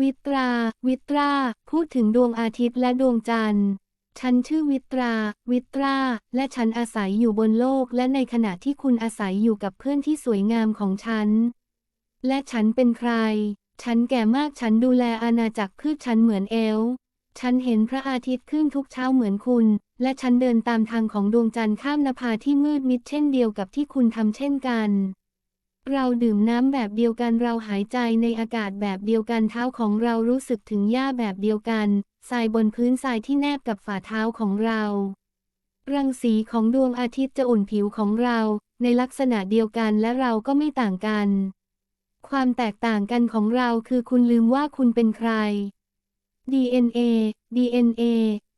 วิตรา วิตรา พูดถึงดวงอาทิตย์และดวงจันทร์ ฉันชื่อวิตรา วิตรา และฉันอาศัยอยู่บนโลก และในขณะที่คุณอาศัยอยู่กับเพื่อนที่สวยงามของฉัน และฉันเป็นใคร ฉันแก่มากฉันดูแลอาณาจักรพืชฉันเหมือนเอล ฉันเห็นพระอาทิตย์ขึ้นทุกเช้าเหมือนคุณ และฉันเดินตามทางของดวงจันทร์ข้ามนภาที่มืดมิดเช่นเดียวกับที่คุณทำเช่นกัน เราดื่มน้ำแบบเดียวกันเราหายใจในอากาศแบบเดียวกันเท้าของเรารู้สึกถึงหญ้าแบบเดียวกันทรายบนพื้นทรายที่แนบกับฝ่าเท้าของเรา รังสีของดวงอาทิตย์จะอุ่นผิวของเราในลักษณะเดียวกันและเราก็ไม่ต่างกัน ความแตกต่างกันของเราคือคุณลืมว่าคุณเป็นใคร DNA DNA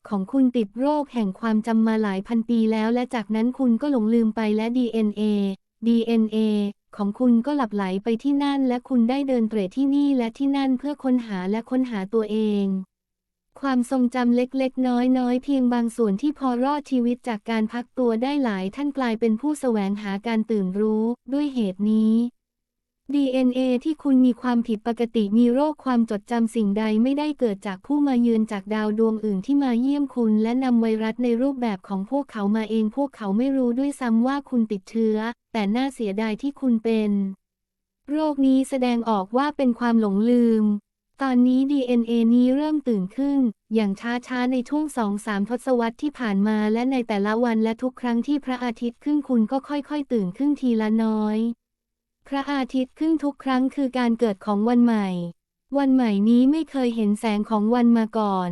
ของคุณติดโรคแห่งความจำมาหลายพันปีแล้วและจากนั้นคุณก็หลงลืมไปและ DNA DNA ของคุณก็หลับไหลไปที่นั่น และคุณได้เดินเตร่ที่นี่และที่นั่นเพื่อค้นหาและค้นหาตัวเอง ความทรงจำเล็กๆ น้อยๆ เพียงบางส่วนที่พอรอดชีวิตจากการพักตัวได้หลายท่านกลายเป็นผู้แสวงหาการตื่นรู้ด้วยเหตุนี้ DNA ที่คุณมีความผิดปกติมีโรคความจดจำสิ่งใดไม่ได้เกิดจากผู้มาเยือนจากดาวดวงอื่นที่มาเยี่ยมคุณ และนำไวรัสในรูปแบบของพวกเขามาเองพวกเขาไม่รู้ด้วยซ้ำว่าคุณติดเชื้อ แต่น่าเสียดายที่คุณเป็น โรคนี้แสดงออกว่าเป็นความหลงลืม ตอนนี้ DNA นี้เริ่มตื่นขึ้น อย่างช้าๆในช่วงสองสามทศวรรษที่ผ่านมาและในแต่ละวันและทุกครั้งที่พระอาทิตย์ขึ้นคุณก็ค่อยๆ ตื่นขึ้นทีละน้อย พระอาทิตย์ขึ้นทุกครั้งคือการเกิดของวันใหม่ วันใหม่นี้ไม่เคยเห็นแสงของวันมาก่อน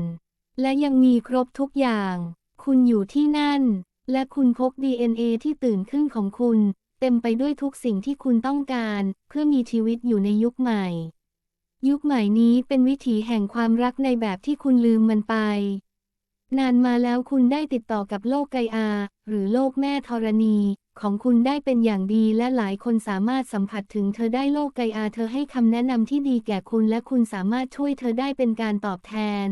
และยังมีครบทุกอย่าง คุณอยู่ที่นั่น และคุณพบ DNA ที่ตื่นขึ้นของคุณ เต็มไปด้วยทุกสิ่งที่คุณต้องการ เพื่อมีชีวิตอยู่ในยุคใหม่ ยุคใหม่นี้เป็นวิถีแห่งความรักในแบบที่คุณลืมมันไป นานมาแล้วคุณได้ติดต่อกับโลกไกอา หรือโลกแม่ธรณี ของคุณได้เป็นอย่างดีและหลายคนสามารถสัมผัสถึงเธอได้โลกไกอาเธอให้คำแนะนำที่ดีแก่คุณและคุณสามารถช่วยเธอได้เป็นการตอบแทน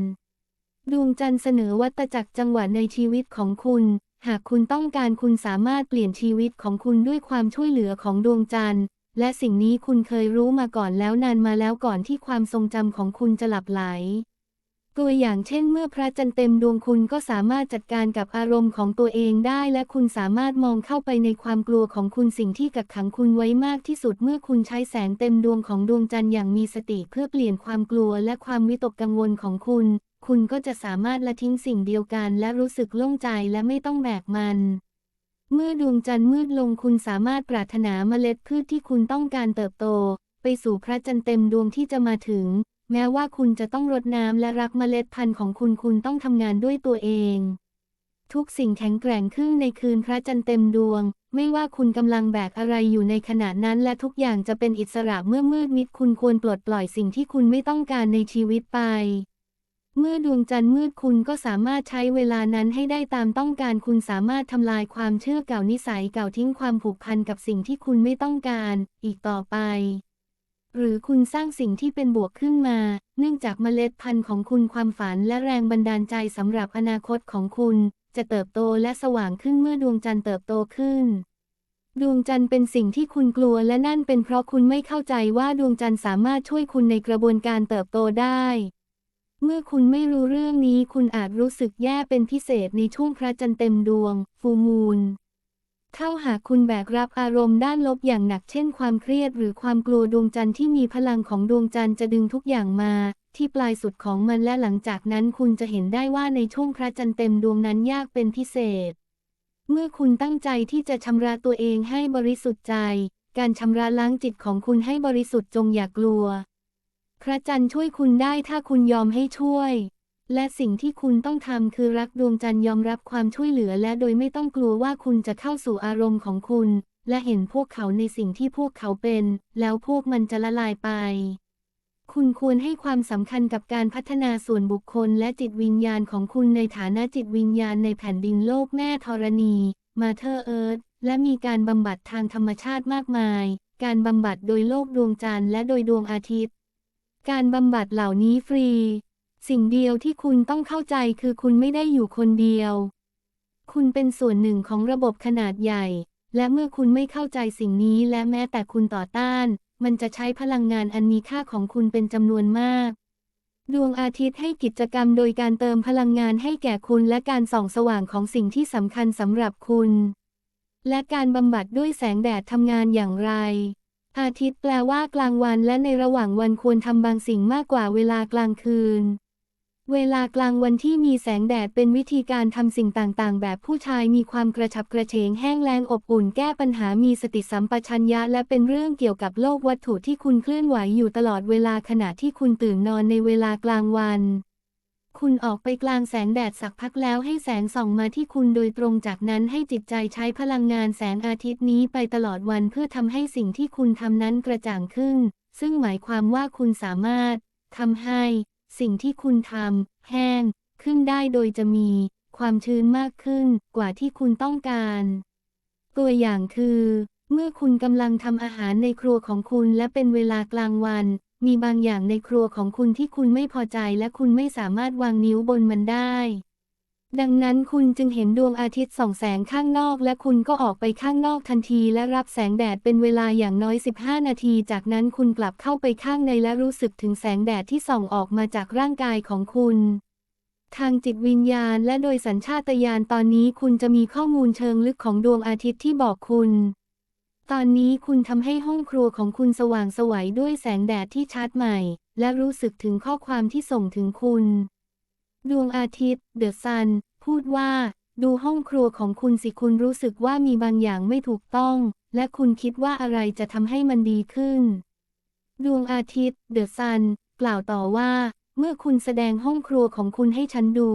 ดวงจันทร์เสนอวัตจักรจังหวะในชีวิตของคุณ หากคุณต้องการคุณสามารถเปลี่ยนชีวิตของคุณด้วยความช่วยเหลือของดวงจันทร์ และสิ่งนี้คุณเคยรู้มาก่อนแล้วนานมาแล้วก่อนที่ความทรงจำของคุณจะหลับไหล ตัวอย่างเช่นเมื่อพระจันทร์เต็มดวงคุณก็สามารถจัดการกับอารมณ์ของตัวเองได้ และคุณสามารถมองเข้าไปในความกลัวของคุณสิ่งที่กักขังคุณไว้มากที่สุดเมื่อคุณใช้แสงเต็มดวงของดวงจันทร์อย่างมีสติเพื่อเปลี่ยนความกลัวและความวิตกกังวลของคุณ คุณก็จะสามารถละทิ้งสิ่งเดียวกัน และรู้สึกโล่งใจและไม่ต้องแบกมันเมื่อดวงจันทร์มืดลงคุณสามารถปรารถนาเมล็ดพืชที่คุณต้องการเติบโต ไปสู่พระจันทร์เต็มดวงที่จะมาถึง แม้ว่าคุณจะต้องรดน้ำและรักเมล็ดพันธุ์ของคุณคุณต้องทำงานด้วยตัวเอง ทุกสิ่งแข็งแกร่งขึ้นในคืนพระจันทร์เต็มดวง ไม่ว่าคุณกำลังแบกอะไรอยู่ในขณะนั้นและทุกอย่างจะเป็นอิสระเมื่อมืดมิดคุณควรปลดปล่อยสิ่งที่คุณไม่ต้องการในชีวิตไป เมื่อดวงจันทร์มืดคุณก็สามารถใช้เวลานั้นให้ได้ตามต้องการคุณสามารถทำลายความเชื่อเก่านิสัยเก่าทิ้งความผูกพันกับสิ่งที่คุณไม่ต้องการ อีกต่อไป หรือคุณสร้างสิ่งที่เป็นบวกขึ้นมา เนื่องจากเมล็ดพันธุ์ของคุณความฝันและแรงบันดาลใจสำหรับอนาคตของคุณ จะเติบโตและสว่างขึ้นเมื่อดวงจันทร์เติบโตขึ้น ดวงจันทร์เป็นสิ่งที่คุณกลัวและนั่นเป็นเพราะคุณไม่เข้าใจว่าดวงจันทร์สามารถช่วยคุณในกระบวนการเติบโตได้ เมื่อคุณไม่รู้เรื่องนี้คุณอาจรู้สึกแย่เป็นพิเศษในช่วงพระจันทร์เต็มดวง ฟูมูล เท่าหากคุณแบกรับอารมณ์ด้านลบอย่างหนักเช่นความเครียดหรือความกลัวดวงจันทร์ที่มีพลังของดวงจันทร์จะดึงทุกอย่างมา ที่ปลายสุดของมันและหลังจากนั้นคุณจะเห็นได้ว่าในช่วงพระจันทร์เต็มดวงนั้นยากเป็นพิเศษ เมื่อคุณตั้งใจที่จะชำระตัวเองให้บริสุทธิ์ใจ การชำระล้างจิตของคุณให้บริสุทธิ์จงอย่ากลัว พระจันทร์ช่วยคุณได้ถ้าคุณยอมให้ช่วย และสิ่งที่คุณต้องทำคือรักดวงจันทร์ยอมรับความช่วยเหลือและโดยไม่ต้องกลัวว่าคุณจะเข้าสู่อารมณ์ของคุณ และเห็นพวกเขาในสิ่งที่พวกเขาเป็น แล้วพวกมันจะละลายไป คุณควรให้ความสำคัญกับการพัฒนาส่วนบุคคลและจิตวิญญาณของคุณในฐานะจิตวิญญาณในแผ่นดินโลกแม่ธรณี มาเธอเอิร์ธและมีการบำบัดทางธรรมชาติมากมาย การบำบัดโดยโลกดวงจันทร์และโดยดวงอาทิตย์ การบำบัดเหล่านี้ฟรี สิ่งเดียวที่คุณต้องเข้าใจคือคุณไม่ได้อยู่คนเดียว คุณเป็นส่วนหนึ่งของระบบขนาดใหญ่ และเมื่อคุณไม่เข้าใจสิ่งนี้และแม้แต่คุณต่อต้าน มันจะใช้พลังงานอันมีค่าของคุณเป็นจำนวนมาก ดวงอาทิตย์ให้กิจกรรมโดยการเติมพลังงานให้แก่คุณและการส่องสว่างของสิ่งที่สำคัญสำหรับคุณ และการบำบัดด้วยแสงแดดทำงานอย่างไรอาทิตย์แปลว่ากลางวันและในระหว่างวันควรทำบางสิ่งมากกว่าเวลากลางคืน เวลากลางวันที่มีแสงแดดเป็นวิธีการทำสิ่งต่างๆ แบบผู้ชายมีความกระฉับกระเฉงแห้งแล้งอบอุ่นแก้ปัญหามีสติสัมปชัญญะและเป็นเรื่องเกี่ยวกับโลกวัตถุที่คุณเคลื่อนไหวอยู่ตลอดเวลาขณะที่คุณตื่นนอนในเวลากลางวัน คุณออกไปกลางแสงแดดสักพักแล้วให้แสงส่องมาที่คุณโดยตรงจากนั้นให้จิตใจใช้พลังงานแสงอาทิตย์นี้ไปตลอดวันเพื่อทำให้สิ่งที่คุณทำนั้นกระจ่างขึ้น ซึ่งหมายความว่าคุณสามารถทำให้ สิ่งที่คุณทำแห้งขึ้นได้โดยจะมีความชื้นมากขึ้นกว่าที่คุณต้องการ ตัวอย่างคือ เมื่อคุณกำลังทำอาหารในครัวของคุณและเป็นเวลากลางวัน มีบางอย่างในครัวของคุณที่คุณไม่พอใจและคุณไม่สามารถวางนิ้วบนมันได้ ดังนั้นคุณจึงเห็นดวงอาทิตย์ส่องแสงข้างนอก และคุณก็ออกไปข้างนอกทันที และรับแสงแดดเป็นเวลาอย่างน้อย 15 นาที จากนั้นคุณกลับเข้าไปข้างในและรู้สึกถึงแสงแดดที่ส่องออกมาจากร่างกายของคุณ ทางจิตวิญญาณและโดยสัญชาตญาณตอนนี้คุณจะมีข้อมูลเชิงลึกของดวงอาทิตย์ที่บอกคุณ ตอนนี้คุณทำให้ห้องครัวของคุณสว่างสวัยด้วยแสงแดดที่ชัดใหม่ และรู้สึกถึงข้อความที่ส่งถึงคุณ ดวงอาทิตย์ เดอะซัน พูดว่า ดูห้องครัวของคุณสิคุณรู้สึกว่ามีบางอย่างไม่ถูกต้อง และคุณคิดว่าอะไรจะทำให้มันดีขึ้น ดวงอาทิตย์ เดอะซัน กล่าวต่อว่า เมื่อคุณแสดงห้องครัวของคุณให้ฉันดู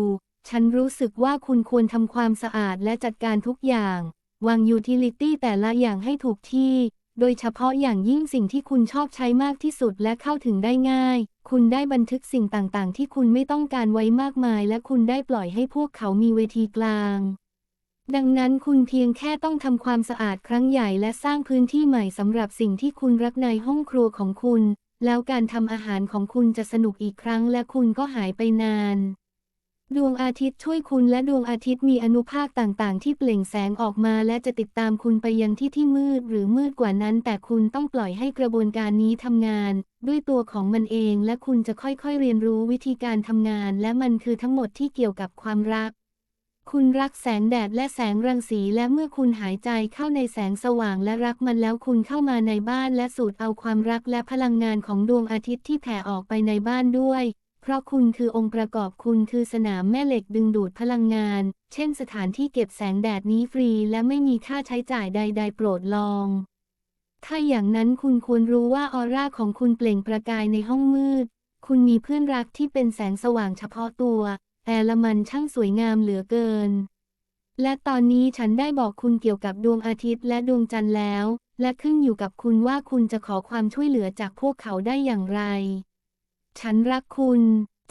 ฉันรู้สึกว่าคุณควรทำความสะอาดและจัดการทุกอย่าง วางยูทิลิตี้แต่ละอย่างให้ถูกที่ โดยเฉพาะอย่างยิ่งสิ่งที่คุณชอบใช้มากที่สุดและเข้าถึงได้ง่าย คุณได้บันทึกสิ่งต่างๆ ที่คุณไม่ต้องการไว้มากมาย และคุณได้ปล่อยให้พวกเขามีเวทีกลาง ดังนั้นคุณเพียงแค่ต้องทำความสะอาดครั้งใหญ่และสร้างพื้นที่ใหม่สำหรับสิ่งที่คุณรักในห้องครัวของคุณ แล้วการทำอาหารของคุณจะสนุกอีกครั้งและคุณก็หายไปนาน ดวงอาทิตย์ช่วยคุณและดวงอาทิตย์มีอนุภาคต่างๆ ที่เปล่งแสงออกมาและจะติดตามคุณไปยังที่ที่มืดหรือมืดกว่านั้น แต่คุณต้องปล่อยให้กระบวนการนี้ทำงาน ด้วยตัวของมันเองและคุณจะค่อยๆเรียนรู้วิธีการทำงาน และมันคือทั้งหมดที่เกี่ยวกับความรัก คุณรักแสงแดดและแสงรังสีและเมื่อคุณหายใจเข้าในแสงสว่างและรักมันแล้วคุณเข้ามาในบ้านและสูดเอาความรักและพลังงานของดวงอาทิตย์ที่แผ่ออกไปในบ้านด้วย เพราะคุณคือองค์ประกอบคุณคือสนามแม่เหล็กดึงดูดพลังงาน เช่นสถานที่เก็บแสงแดดนี้ฟรีและไม่มีค่าใช้จ่ายใด ๆ โปรดลอง ถ้าอย่างนั้นคุณควรรู้ว่าออร่าของคุณเปล่งประกายในห้องมืด คุณมีเพื่อนรักที่เป็นแสงสว่างเฉพาะตัว แอละมันช่างสวยงามเหลือเกิน และตอนนี้ฉันได้บอกคุณเกี่ยวกับดวงอาทิตย์และดวงจันทร์แล้ว และขึ้นอยู่กับคุณว่าคุณจะขอความช่วยเหลือจากพวกเขาได้อย่างไร ฉันรักคุณ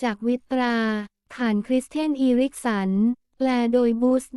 จากวิตรา ผ่านคริสเตียนอีริกสัน แปลโดยบูสเด